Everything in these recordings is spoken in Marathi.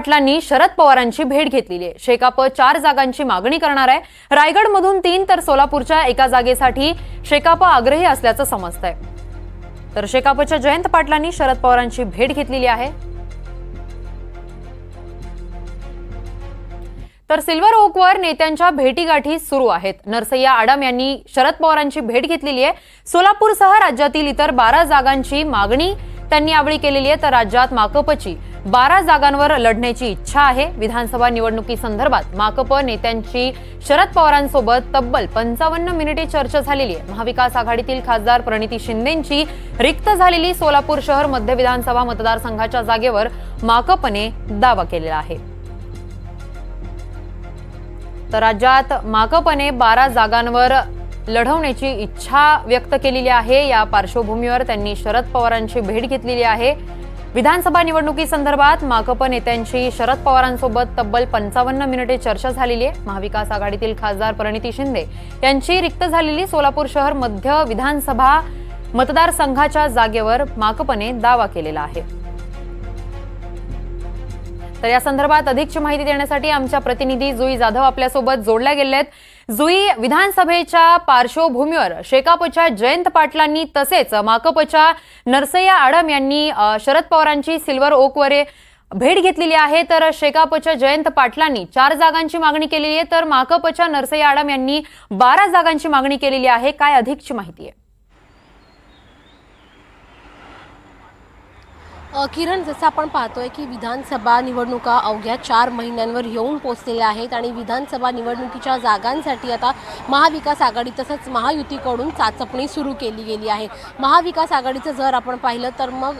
पाटलांनी शरद पवारांची भेट घेतलेली आहे. शेकाप चार जागांची मागणी करणार आहे. रायगडमधून तीन तर सोलापूरच्या एका जागेसाठी शेकाप आग्रही असल्याचं समजतंय. तर शेकापच्या जयंत पाटलांनी शरद पवारांची भेट घेतलेली आहे. तर सिल्वर ओकवर नेत्यांच्या भेटीगाठी सुरू आहेत. नरसय्या आडम यांनी शरद पवारांची भेट घेतलेली आहे. सोलापूरसह राज्यातील इतर बारा जागांची मागणी त्यांनी यावेळी केलेली आहे तर राज्यात माकपची बारा जागांवर लढण्याची इच्छा आहे. विधानसभा निवडणुकीसंदर्भात माकप नेत्यांची शरद पवारांसोबत तब्बल पंचावन्न मिनिटे चर्चा झालेली आहे. महाविकास आघाडीतील खासदार प्रणिती शिंदेंची रिक्त झालेली सोलापूर शहर मध्य विधानसभा मतदारसंघाच्या जागेवर माकपने दावा केलेला आहे. तर राज्यात माकपने बारा जागांवर लढवण्याची इच्छा व्यक्त केलेली आहे. या पार्श्वभूमीवर त्यांनी शरद पवारांची भेट घेतलेली आहे. विधानसभा निवडणुकीसंदर्भात माकप नेत्यांची शरद पवारांसोबत तब्बल पंचावन्न मिनिटे चर्चा झालेली आहे. महाविकास आघाडीतील खासदार प्रणिती शिंदे यांची रिक्त झालेली सोलापूर शहर मध्य विधानसभा मतदारसंघाच्या जागेवर माकपने दावा केलेला आहे. तर या संदर्भात अधिकची माहिती देण्यासाठी आमच्या प्रतिनिधी जुई जाधव आपल्यासोबत जोडल्या गेल्या आहेत जुई विधानसभेच्या पार्श्वभूमीवर शेकापच्या जयंत पाटलांनी तसेच माकपच्या नरसय्या आडम यांनी शरद पवारांची सिल्वर ओकवरे भेट घेतलेली आहे. तर शेकापच्या जयंत पाटलांनी चार जागांची मागणी केलेली आहे. तर माकपच्या नरसय्या आडम यांनी बारा जागांची मागणी केलेली आहे. काय अधिकची माहिती आहे? किरण जसं आपण पाहतोय की विधानसभा निवडणुका अवघ्या चार महिन्यांवर येऊन पोचलेल्या आहेत आणि विधानसभा निवडणुकीच्या जागांसाठी आता महाविकास आघाडी तसंच महायुतीकडून चाचपणी सुरू केली गेली आहे. महाविकास आघाडीचं जर आपण पाहिलं तर मग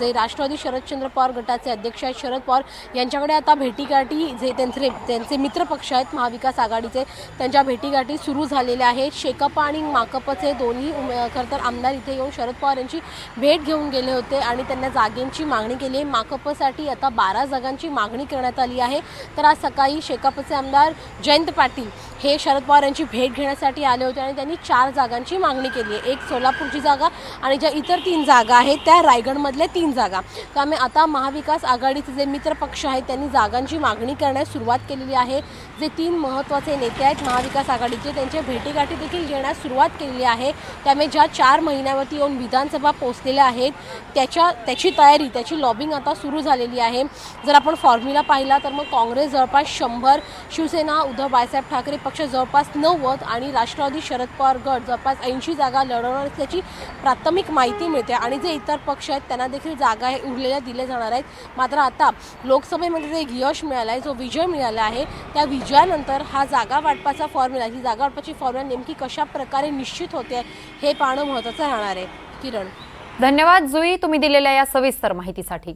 जे राष्ट्रवादी शरदचंद्र पवार गटाचे अध्यक्ष आहेत शरद पवार यांच्याकडे आता भेटीगाठी जे त्यांचे त्यांचे मित्रपक्ष आहेत महाविकास आघाडीचे त्यांच्या भेटीगाठी सुरू झालेल्या आहेत. शेकप आणि माकपचे दोन्ही उमे- खरं तर आमदार इथे येऊन शरद पवार यांची भेट घेऊन गेले होते आणि त्यांना जागे जागेंची मागणी केली आहे. माकपसाठी आता बारा जागांची मागणी करण्यात आली आहे. तर आज सकाळी शेकापचे आमदार जयंत पाटील हे शरद पवार यांची भेट घेण्यासाठी आले होते आणि त्यांनी चार जागांची मागणी केली आहे. एक सोलापूरची जागा आणि ज्या इतर तीन जागा आहेत त्या रायगडमधल्या तीन जागा. त्यामुळे आता महाविकास आघाडीचे जे मित्रपक्ष आहेत त्यांनी जागांची मागणी करण्यास सुरुवात केलेली आहे. जे तीन महत्त्वाचे नेते आहेत महाविकास आघाडीचे त्यांच्या भेटीगाठी देखील घेण्यास सुरुवात केलेली आहे. त्यामुळे ज्या चार महिन्यावरती येऊन विधानसभा पोचलेल्या आहेत त्याच्या त्याची तयारी त्याची लॉबिंग आता सुरू झालेली आहे. जर आपण फॉर्म्युला पाहिला तर मग काँग्रेस जवळपास शंभर शिवसेना उद्धव बाळासाहेब ठाकरे पक्ष जवळपास नव्वद आणि राष्ट्रवादी शरद पवार गट जवळपास ऐंशी जागा लढवणार असल्याची प्राथमिक माहिती मिळते. आणि जे इतर पक्ष आहेत त्यांना देखील जागा हे उरलेल्या दिल्या जाणार आहेत. मात्र आता लोकसभेमध्ये जे एक यश मिळालं आहे जो विजय मिळाला आहे त्या विजयानंतर हा जागा वाटपाचा फॉर्म्युला ही जागा वाटपाची फॉर्म्युला नेमकी कशा प्रकारे निश्चित होते हे पाहणं महत्त्वाचं राहणार आहे. किरण. धन्यवाद जुई. तुम्ही दिलेल्या या सविस्तर माहितीसाठी.